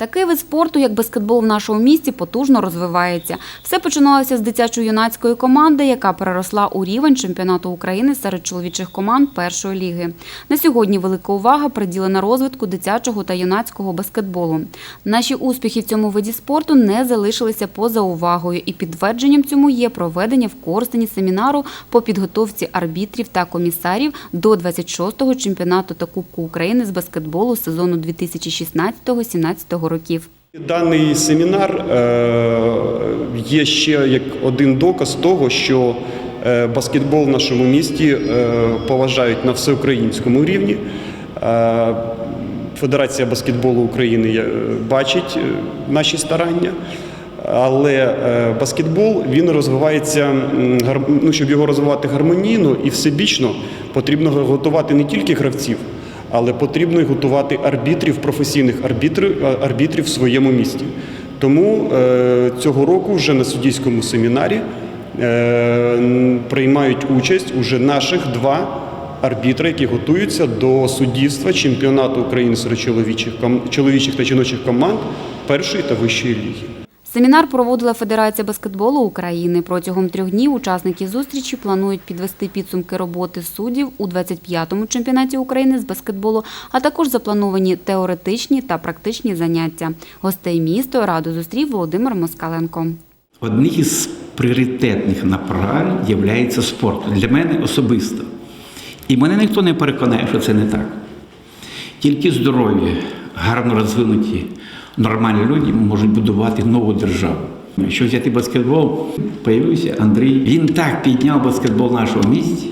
Такий вид спорту, як баскетбол в нашому місті, потужно розвивається. Все починалося з дитячо-юнацької команди, яка переросла у рівень чемпіонату України серед чоловічих команд першої ліги. На сьогодні велика увага приділена розвитку дитячого та юнацького баскетболу. Наші успіхи в цьому виді спорту не залишилися поза увагою, і підтвердженням цьому є проведення в Корстені семінару по підготовці арбітрів та комісарів до 26-го чемпіонату та Кубку України з баскетболу сезону 2016-17 років. Даний семінар е, є ще як один доказ того, що е, баскетбол в нашому місті е, поважають на всеукраїнському рівні. Федерація баскетболу України бачить наші старання. Але баскетбол він розвивається, ну, щоб його розвивати гармонійно і всебічно, потрібно готувати не тільки гравців, але потрібно й готувати арбітрів, професійних арбітрів, е, арбітрів в своєму місті. Тому е, цього року вже на суддійському семінарі е, приймають участь уже наших два арбітри, які готуються до суддівства чемпіонату України серед чоловічих, чоловічих та жіночих команд першої та вищої ліги. Семінар проводила Федерація баскетболу України. Протягом трьох днів учасники зустрічі планують підвести підсумки роботи суддів у 25-му чемпіонаті України з баскетболу, а також заплановані теоретичні та практичні заняття. Гостей міста раду зустрів Володимир Москаленко. Одних із пріоритетних направлень є спорт для мене особисто. І мене ніхто не переконає, що це не так. Тільки здорові, гарно розвинуті, нормальні люди можуть будувати нову державу. Якщо взяти баскетбол, появився Андрій. Він так підняв баскетбол в нашому місті.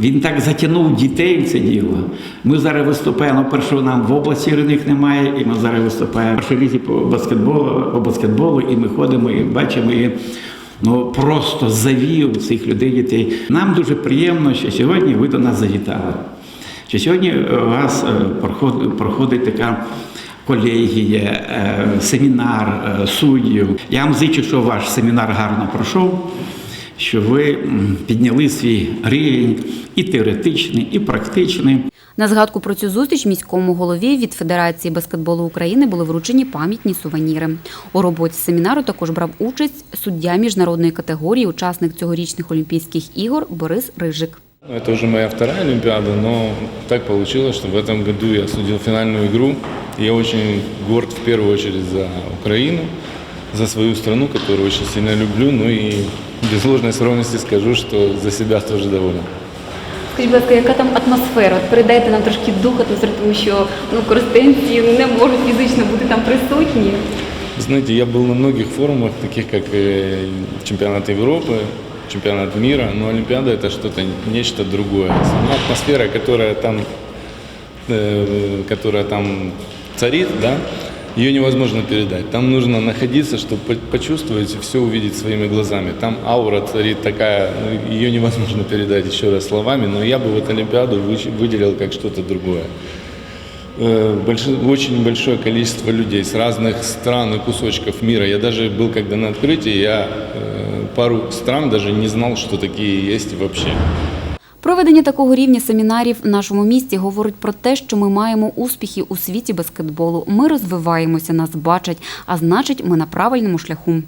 Він так затягнув дітей в це діло. Ми зараз виступаємо, першого нам в області рівних немає, і ми зараз виступаємо в першій лізі по баскетболу, по баскетболу, і ми ходимо і бачимо. І, Ну просто завів цих людей дітей. Нам дуже приємно, що сьогодні ви до нас завітали. Що сьогодні у вас е, проходить така колегія, е, семінар е, суддів. Я вам зичу, що ваш семінар гарно пройшов, що ви підняли свій рівень і теоретичний, і практичний. На згадку про цю зустріч міському голові від Федерації баскетболу України були вручені пам'ятні сувеніри. У роботі семінару також брав участь суддя міжнародної категорії, учасник цьогорічних Олімпійських ігор Борис Рижик. Ну, Это уже моя вторая Олимпиада, но так получилось, что в этом году я судил финальную игру. Я очень горд в первую очередь за Украину, за свою страну, которую очень сильно люблю. Ну и без ложной скромности скажу, что за себя тоже доволен. Скажіть, будь ласка, яка там атмосфера? От передайте нам трошки дух атмосфери, тому що ну користенці не можуть фізично бути там присутні. Вы знаете, я был на многих форумах, таких как э, чемпионат Европы, чемпионат мира, но Олимпиада это что-то, нечто другое. Сама атмосфера, которая там, э, которая там царит, да, ее невозможно передать. Там нужно находиться, чтобы по- почувствовать и все увидеть своими глазами. Там аура царит такая, ну, ее невозможно передать еще раз словами, но я бы вот Олимпиаду выделил как что-то другое. Э, больш- очень большое количество людей с разных стран и кусочков мира. Я даже был когда на открытии, я э, пару стран даже не знал, что такие есть вообще. Проведення такого рівня семінарів в нашому місті говорить про те, що ми маємо успіхи у світі баскетболу. Ми розвиваємося, нас бачать, а значить, ми на правильному шляху.